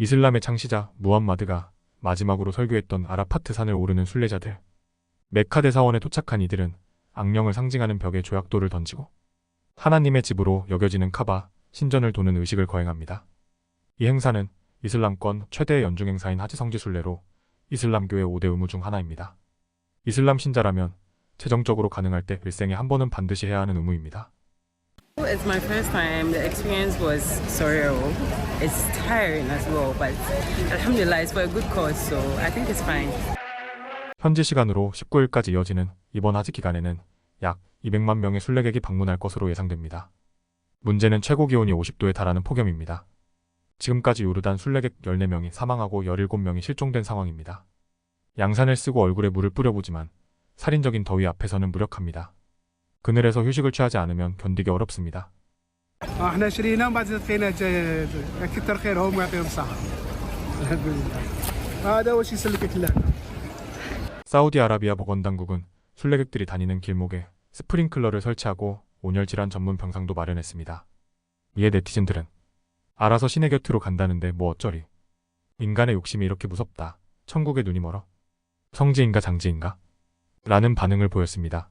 이슬람의 창시자 무함마드가 마지막으로 설교했던 아라파트 산을 오르는 순례자들. 메카 대사원에 도착한 이들은 악령을 상징하는 벽에 조약돌을 던지고 하나님의 집으로 여겨지는 카바, 신전을 도는 의식을 거행합니다. 이 행사는 이슬람권 최대의 연중 행사인 하지 성지 순례로 이슬람교의 5대 의무 중 하나입니다. 이슬람 신자라면 재정적으로 가능할 때 일생에 한 번은 반드시 해야 하는 의무입니다. It's my first time. The experience was surreal. It's tiring as well, but alhamdulillah, it's for a good cause, so I think it's fine. 현지 시간으로 19일까지 이어지는 이번 하지 기간에는 약 200만 명의 순례객이 방문할 것으로 예상됩니다. 문제는 최고 기온이 50도에 달하는 폭염입니다. 지금까지 요르단 순례객 14명이 사망하고 17명이 실종된 상황입니다. 양산을 쓰고 얼굴에 물을 뿌려보지만 살인적인 더위 앞에서는 무력합니다. 그늘에서 휴식을 취하지 않으면 견디기 어렵습니다. 사우디아라비아 보건당국은 순례객들이 다니는 길목에 스프링클러를 설치하고 온열질환 전문 병상도 마련했습니다. 이에 네티즌들은 알아서 시내 곁으로 간다는데 뭐 어쩌리. 인간의 욕심이 이렇게 무섭다. 천국의 눈이 멀어. 성지인가 장지인가? 라는 반응을 보였습니다.